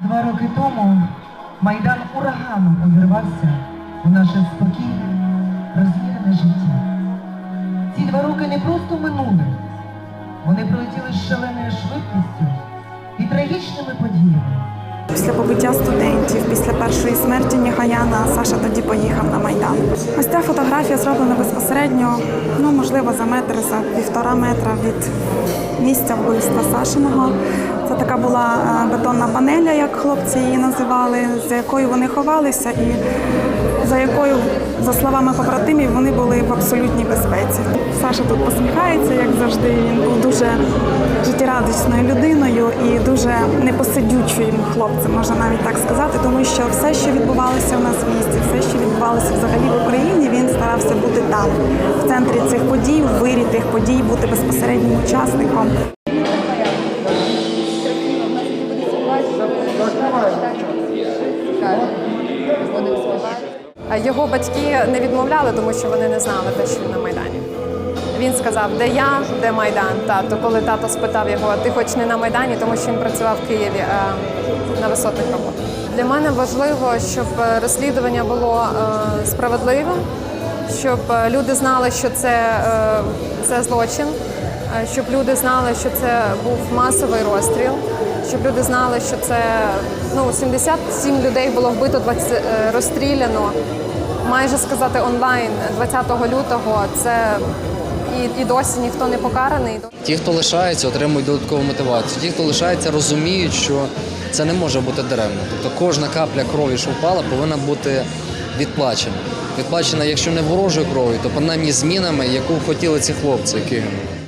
Два роки тому Майдан ураганом увірвався у наше спокійне, розмірене життя. Ці два роки не просто минули, вони пролетіли з шаленою швидкістю і трагічними подіями. Після побиття студентів, після першої смерті Нігаяна Саша тоді поїхав на Майдан. Ось ця фотографія зроблена безпосередньо, ну можливо, за метр, за півтора метра від місця вбивства Сашиного. Це така була е, бетонна панеля, як хлопці її називали, за якою вони ховалися, і за якою, за словами побратимів, вони були в абсолютній безпеці. Саша тут посміхається, як завжди. Він був дуже життєрадісною людиною і дуже непосидючим хлопцем, можна навіть так сказати, тому що все, що відбувалося у нас в місті, все, що відбувалося взагалі в Україні, він старався бути там, в центрі цих подій, в вирі тих подій, бути безпосереднім учасником. Його батьки не відмовляли, тому що вони не знали те, що він на Майдані. Він сказав, де я, де Майдан. Тато, коли тато спитав його, ти хоч не на Майдані, тому що він працював в Києві е, на висотних роботах. Для мене важливо, щоб розслідування було е, справедливим, щоб е, люди знали, що це, це злочин, щоб люди знали, що це був масовий розстріл, щоб люди знали, що це ну, 77 людей було вбито, 20, е, розстріляно. Майже сказати онлайн 20 лютого це і, і досі ніхто не покараний. Ті, хто лишається, отримують додаткову мотивацію. Ті, хто лишається, розуміють, що це не може бути даремно. Тобто кожна капля крові, що впала, повинна бути відплачена. Відплачена, якщо не ворожою кров'ю, то принаймні змінами, яку хотіли ці хлопці, які гинули.